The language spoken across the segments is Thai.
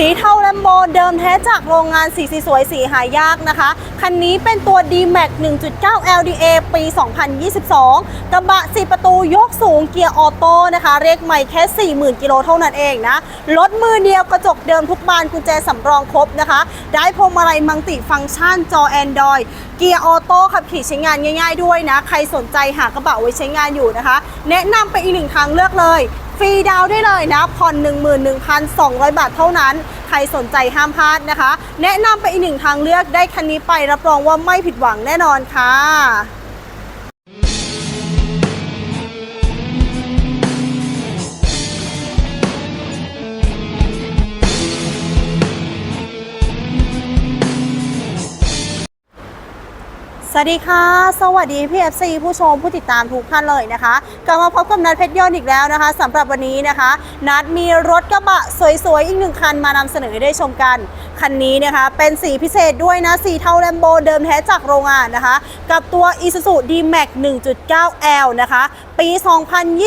สีเทาแลมโบเดิมแท้จากโรงงานสีสีสวยสีหายากนะคะ คันนี้เป็นตัว D-Max 1.9 LDA ปี 2022 กระบะ 4 ประตูยกสูงเกียร์ออโต้นะคะ เรียกใหม่แค่ 40,000 กิโลเท่านั้นเองนะ รถมือเดียวกระจกเดิมทุกบานกุญแจสำรองครบนะคะ ได้พวงมาลัยมังติฟังก์ชันจอ Android เกียร์ออโต้ขับขี่ใช้งานง่าย ๆ ด้วยนะ ใครสนใจหากระบะไว้ใช้งานอยู่นะคะ แนะนำไปอีกหนึ่งทางเลือกเลย ฟรีดาวได้เลยนะผ่อน 11,200 บาทเท่านั้น ใครสนใจห้ามพลาดนะคะ แนะนำไปอีกหนึ่งทางเลือกได้คันนี้ไปรับรองว่าไม่ผิดหวังแน่นอนค่ะ วัสดีค่ะ สวัสดีพี่ FC ผู้ชมผู้ติดตามทุกท่านเลยนะคะ กลับมาพบกับนัดเพชรยนต์อีกแล้วนะคะสำหรับวันนี้นะคะ นัดมีรถกระบะสวยๆ อีกหนึ่งคันมานำเสนอให้ได้ชมกัน คันนี้นะคะ เป็นสีพิเศษด้วยนะ สีเทาแลมโบเดิมแท้จากโรงงานนะคะ กับตัว Isuzu D-Max 1.9L นะคะ ปี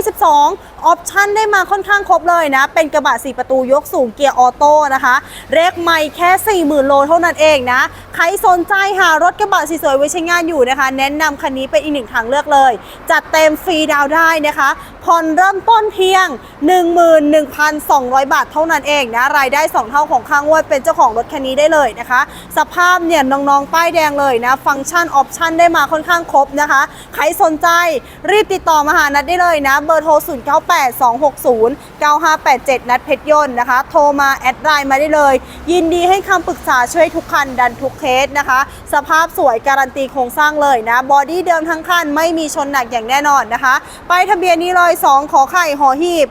2022 ออปชั่นได้มาค่อนข้างครบเลยนะ เป็นกระบะ4ประตูยกสูงเกียร์ออโต้นะคะเรกไม่แค่ 40,000 โลเท่านั้นเองนะ ใครสนใจหารถกระบะสวยๆไว้ใช้งานอยู่นะคะ แนะนำคันนี้เป็นอีกหนึ่งทางเลือกเลย จัดเต็มฟรีดาวได้นะคะผ่อนเริ่มต้นเพียง 11,200 บาทเท่านั้นเองนะรายได้ 2 เท่าของค่างวดเป็นเจ้าของรถคันนี้ได้เลยนะคะ สภาพเนี่ยน้องๆ ป้ายแดงเลยนะ ฟังก์ชันออปชั่นได้มาค่อนข้างครบนะคะ ใครสนใจรีบติดต่อมาหานัดได้เลยนะ เบอร์โทร 0982609587 นัดเพชรยนต์นะคะ โทรมาแอดไลน์มาได้เลย ยินดีให้คำปรึกษาช่วยทุกคันดันทุกเคสนะคะ สภาพสวยการันตีโครงสร้างเลยนะบอดี้เดิมทั้งคันไม่มีชนหนักอย่างแน่นอนนะคะป้ายทะเบียนนี้เลย 2 ขอไข่หอหีบ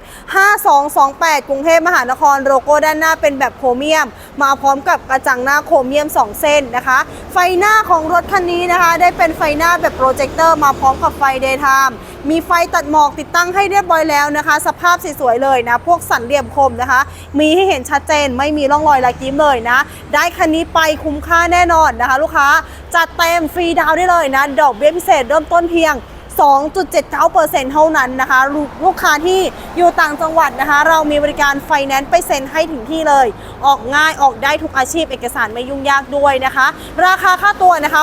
5228 กรุงเทพมหานครโลโก้ด้านหน้าเป็นแบบโครเมียม มาพร้อมกับกระจังหน้าโครเมียม 2 เส้นนะคะ ไฟหน้าของรถคันนี้นะคะ ได้เป็นไฟหน้าแบบโปรเจคเตอร์มาพร้อมกับไฟเดย์ไทม์มีไฟตัดหมอกติดตั้งให้เรียบร้อยแล้วนะคะ สภาพสวยๆเลยนะ พวกสันเหลี่ยมคมนะคะ มีให้เห็นชัดเจนไม่มีร่องรอยลายกิ้มเลยนะ ได้คันนี้ไปคุ้มค่าแน่นอนนะคะ ลูกค้าจัดเต็มฟรีดาวน์ได้เลยนะ ดอกเบี้ยพิเศษเริ่มต้นเพียง 2.79%เท่านั้นนะคะลูกค้าที่อยู่ต่างจังหวัดนะคะ เรามีบริการไฟแนนซ์ไปเซ็นให้ถึงที่เลย ออกง่ายออกได้ทุกอาชีพเอกสารไม่ยุ่งยากด้วยนะคะ ราคาค่าตัวนะคะ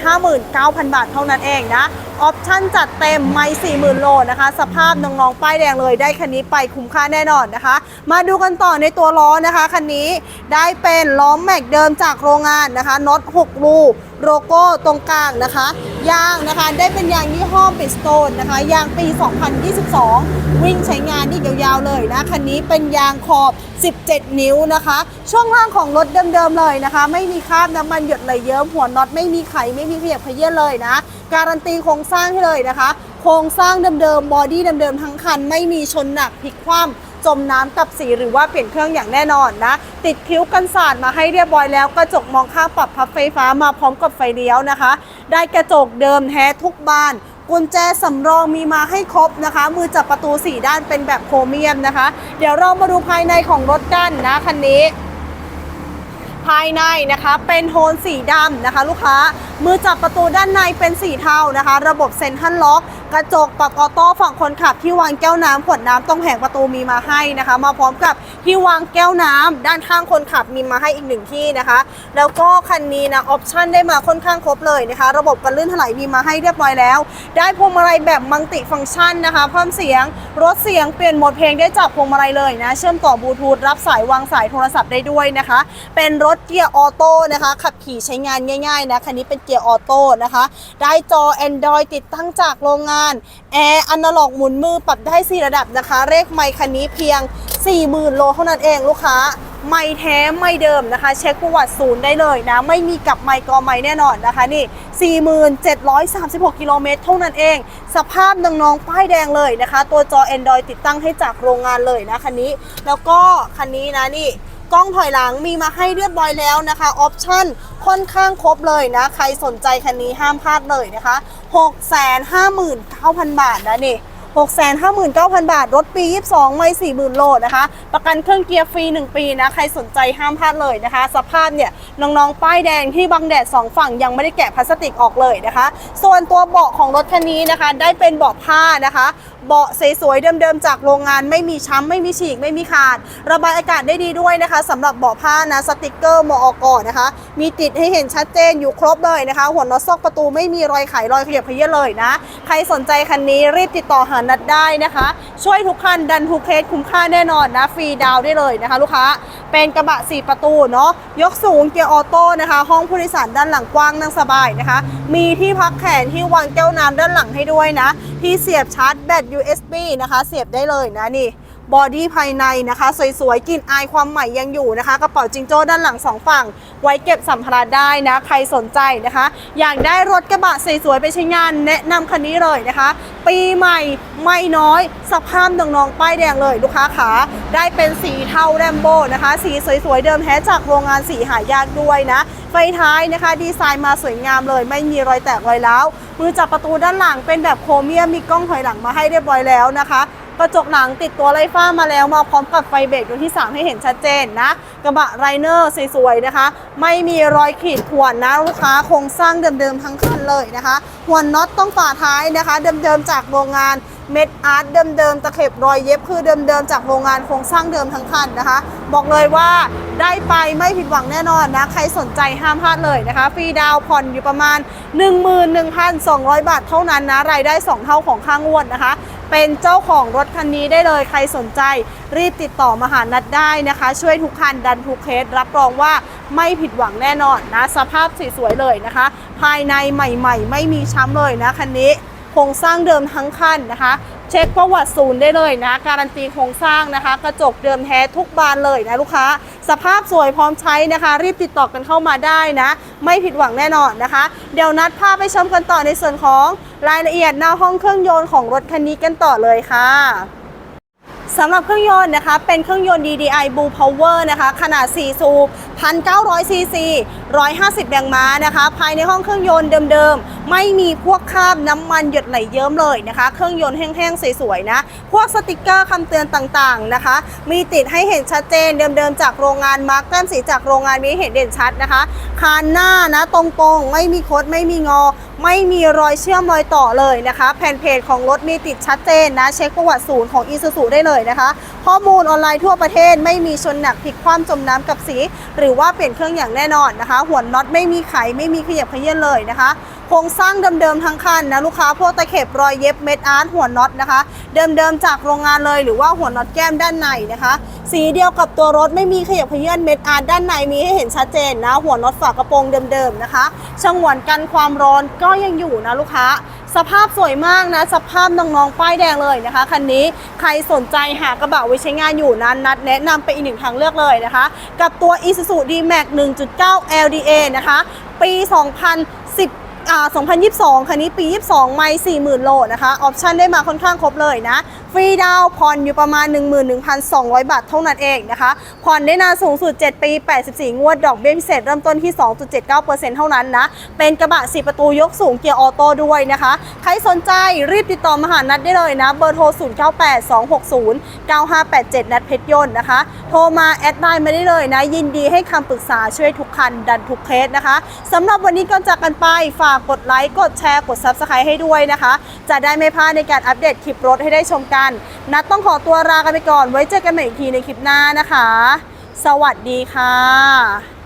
659,000 บาทเท่านั้นเองนะออปชั่นจัดเต็มไม่40,000 โลนะคะ สภาพน้องๆ ป้ายแดงเลยได้คันนี้ไปคุ้มค่าแน่นอนนะคะ มาดูกันต่อในตัวล้อนะคะคันนี้ได้เป็นล้อแม็กเดิมจากโรงงานนะคะน็อต6รูโลโก้ตรงกลางนะคะ ยางนะคะได้เป็นยางยี่ห้อบิสโตนนะคะยางปี 2022 วิ่งใช้งานนี่ยาวๆเลยนะคันนี้เป็นยางขอบ 17 นิ้วนะคะ ช่วงล่างของรถเดิมๆเลยนะคะ ไม่มีคราบน้ำมันหยดไหลเยิ้มหัวน็อตไม่มีไขไม่มีขยับเขยื้เลยนะ การันตีโครงสร้างให้เลยนะคะ โครงสร้างเดิมๆบอดี้เดิมๆทั้งคันไม่มีชนหนักพลิกคว่ำ จมน้ำกับสีหรือว่าเปลี่ยนเครื่องอย่างแน่นอนนะ ติดคิ้วกันสาดมาให้เรียบร้อยแล้วกระจกมองข้างปรับพับไฟฟ้ามาพร้อมกับไฟเลี้ยวนะคะ ได้กระจกเดิมแท้ทุกบานกุญแจสำรองมีมาให้ครบนะคะ มือจับประตู 4 ด้านเป็นแบบโครเมียมนะคะ เดี๋ยวเรามาดูภายในของรถกันนะคันนี้ ภายในนะคะเป็นโทนสีดำนะคะ ลูกค้า มือจับประตูด้านในเป็นสีเทานะคะ ระบบเซ็นทรัลล็อก กระจกปรับออโต้ฝั่งคนขับที่วางแก้วน้ำขวดน้ำตรงแผงประตูมีมาให้นะคะ มาพร้อมกับที่วางแก้วน้ำด้านข้างคนขับมีมาให้อีกหนึ่งที่นะคะ แล้วก็คันนี้นะออปชั่นได้มาค่อนข้างครบเลยนะคะ ระบบกันลื่นถลายมีมาให้เรียบร้อยแล้ว ได้พวงมาลัยแบบมัลติฟังก์ชันนะคะ เพิ่มเสียงลดเสียงเปลี่ยนโหมดเพลงได้จากพวงมาลัยเลยนะ เชื่อมต่อบลูทูธรับสายวางสายโทรศัพท์ได้ด้วยนะคะ เป็นรถเกียร์ออโต้นะคะ ขับขี่ใช้งานง่ายๆนะคันนี้เป็นเกียร์ออโต้นะคะ ได้จอ Android ติดตั้งจากโรงงานแอร์อนาล็อกหมุนมือปรับได้ 4 ระดับนะคะ เลขไมค์คันนี้เพียง 40,000 โลเท่านั้นเองลูกค้า ไม่แท้ไม่เดิมนะคะ เช็คประวัติศูนย์ได้เลยนะ ไม่มีกับไมค์กอไมค์แน่นอนนะคะนี่ 4736 กิโลเมตรเท่านั้นเอง สภาพน้องๆป้ายแดงเลยนะคะ ตัวจอ Android ติดตั้งให้จากโรงงานเลยนะคันนี้ แล้วก็คันนี้นะนี่ กล้องถอยหลังมีมาให้เรียบร้อยแล้วนะคะออปชั่นค่อนข้างครบเลยนะ ใครสนใจคันนี้ห้ามพลาดเลยนะคะ 659,000 บาทนะนี่659,000 บาท รถปี 22 ไม่ 40,000 โลนะคะ ประกันเครื่องเกียร์ฟรี 1 ปีนะ ใครสนใจห้ามพลาดเลยนะคะ สภาพเนี่ย น้องๆ ป้ายแดงที่บังแดด 2 ฝั่งยังไม่ได้แกะพลาสติกออกเลยนะคะ ส่วนตัวเบาะของรถคันนี้นะคะ ได้เป็นเบาะผ้านะคะ เบาะสวยๆเดิมๆจากโรงงานไม่มีช้ำไม่มีฉีกไม่มีขาด ระบายอากาศได้ดีด้วยนะคะสำหรับเบาะผ้านะสติกเกอร์มอกอนะคะ มีติดให้เห็นชัดเจนอยู่ครบเลยนะคะ หัวน็อตซอกประตูไม่มีรอยไขรอยขยับเขยื้เลยนะ ใครสนใจคันนี้รีบติดต่อหานัดได้นะคะ ช่วยทุกคันดันทุกเคสคุ้มค่าแน่นอนนะฟรีดาวได้เลยนะคะ ลูกค้า เป็นกระบะ 4 ประตูเนาะยกสูงเกียร์ออโต้นะคะ ห้องผู้โดยสารด้านหลังกว้างนั่งสบายนะคะ มีที่พักแขนที่วางแก้วน้ำด้านหลังให้ด้วยนะ ที่เสียบชาร์จแบต USB นะคะ เสียบได้เลยนะนี่ บอดี้ภายในนะคะ สวยๆกลิ่นอายความใหม่ยังอยู่นะคะกระเป๋าจิงโจ้ด้านหลังสองฝั่ง ไว้เก็บสัมภาระได้นะใครสนใจนะคะ อยากได้รถกระบะสวยๆไปใช้งาน แนะนำคันนี้เลยนะคะ ปีใหม่ไม่น้อยสภาพน้องๆป้ายแดงเลยลูกค้าขาได้เป็นสีเทาแรมโบ้นะคะ สีสวยๆเดิมแท้จากโรงงานสีหายากด้วยนะไฟท้ายนะคะ ดีไซน์มาสวยงามเลย ไม่มีรอยแตกรอยร้าวมือจับประตูด้านหลังเป็นแบบโครเมียมมีกล้องถอยหลังมาให้เรียบร้อยแล้วนะคะ กระจกหลังติดตัวไล่ฟ้ามาแล้วมาพร้อมกับไฟเบรกดวที่ 3 ให้เห็นชัดเจนนะ กระบะไรเนอร์สวยๆนะคะ ไม่มีรอยขีดข่วนนะลูกค้าโครงสร้างเดิมๆทั้งคันเลยนะคะหัวน็อตต้องฝาท้ายนะคะ เดิมๆจากโรงงานเม็ดอาร์ตเดิมๆตะเข็บรอยเย็บคือเดิมๆจากโรงงานโครงสร้างเดิมทั้งคันนะคะ บอกเลยว่าได้ไปไม่ผิดหวังแน่นอนนะ ใครสนใจห้ามพลาดเลยนะคะ ฟรีดาวผ่อนอยู่ประมาณ 11,200 บาทเท่านั้นนะ รายได้ 2 เท่าของค่างวดนะคะ เป็นเจ้าของรถคันนี้ได้เลยใครสนใจ รีบติดต่อมาหานัดได้นะคะ ช่วยทุกคันดันทุกเคสรับรองว่าไม่ผิดหวังแน่นอนนะ สภาพสวยๆเลยนะคะ ภายในใหม่ๆ ไม่มีช้ำเลยนะคันนี้โครงสร้างเดิมทั้งคันนะคะ เช็คประวัติศูนย์ได้เลยนะ การันตีโครงสร้างนะคะ กระจกเดิมแท้ทุกบานเลยนะลูกค้า สภาพสวยพร้อมใช้นะคะ รีบติดต่อกันเข้ามาได้นะ ไม่ผิดหวังแน่นอนนะคะ เดี๋ยวนัดพาพไปชมกันต่อในส่วนของ รายละเอียดหน้าห้องเครื่องยนต์ของรถคันนี้กันต่อเลยค่ะสำหรับเครื่องยนต์นะคะ เป็นเครื่องยนต์ DDI Blue Power นะคะ ขนาด 4 สูบ 1,900 ซีซี 150 แรงม้านะคะ ภายในห้องเครื่องยนต์เดิมๆ ไม่มีพวกคราบน้ำมันหยดไหลเยิ้มเลยนะคะ เครื่องยนต์แห้งๆ สวยๆ นะ พวกสติกเกอร์คำเตือนต่างๆ นะคะ มีติดให้เห็นชัดเจนเดิมๆ จากโรงงานมาร์กแต้มสีจากโรงงานมีเห็นเด่นชัดนะคะ คานหน้านะตรงๆ ไม่มีคดไม่มีงอ ไม่มีรอยเชื่อมรอยต่อเลยนะคะ แผ่นเพจของรถมีติดชัดเจนนะ เช็คประวัติศูนย์ของ i s u z u ได้เลยนะคะข้อมูลออนไลน์ทั่วประเทศไม่มีชนหนักพลิกคว่ำจมน้ำกับสี หรือว่าเปลี่ยนเครื่องอย่างแน่นอนนะคะ หัวน็อตไม่มีไขไม่มีขยับขยื้อนเลยนะคะโครงสร้างเดิมๆทั้งคันนะลูกค้าพวกตะเข็บรอยเย็บเม็ดอาร์ตหัวน็อตนะคะ เดิมๆจากโรงงานเลยหรือว่าหัวน็อตแก้มด้านในนะคะ สีเดียวกับตัวรถไม่มีขยับขยื้อนเม็ดอาร์ตด้านในมีให้เห็นชัดเจนนะ หัวน็อตฝากระโปรงเดิมๆนะคะช่างหวนกันความร้อนก็ยังอยู่นะลูกค้า สภาพสวยมากนะ สภาพน้องๆ ป้ายแดงเลยนะคะคันนี้ใครสนใจหากระบะไว้ใช้งานอยู่นั้นนัดแนะนำไปอีกหนึ่งทางเลือกเลยนะคะ กับตัว Isuzu D-Max 1.9 LDA นะคะ ปี 2010อ่า2022 คันนี้ปี 22 ไม่ 40,000 โลนะคะ ออปชันได้มาค่อนข้างครบเลยนะ ฟรีดาวผ่อนอยู่ประมาณ 11,200 บาทเท่านั้นเองนะคะ ผ่อนได้นานสูงสุด 7 ปี 84 งวด ดอกเบี้ยพิเศษเริ่มต้นที่ 2.79%เท่านั้นนะ เป็นกระบะ 4 ประตูยกสูงเกียร์ออโต้ด้วยนะคะ ใครสนใจรีบติดต่อมาหานัดได้เลยนะ เบอร์โทร 0982609587 นัดเพชรยนต์นะคะ โทรมาแอดไลน์มาได้เลยนะ ยินดีให้คำปรึกษาช่วยทุกคันดันทุกเคสนะคะสำหรับวันนี้ก่อนจากกันไปฝากกดไลค์กดแชร์กด Subscribe ให้ด้วยนะคะ จะได้ไม่พลาดในการอัปเดตคลิปรถให้ได้ชมกัน นัดต้องขอตัวลากันไปก่อน ไว้เจอกันใหม่อีกทีในคลิปหน้านะคะ สวัสดีค่ะ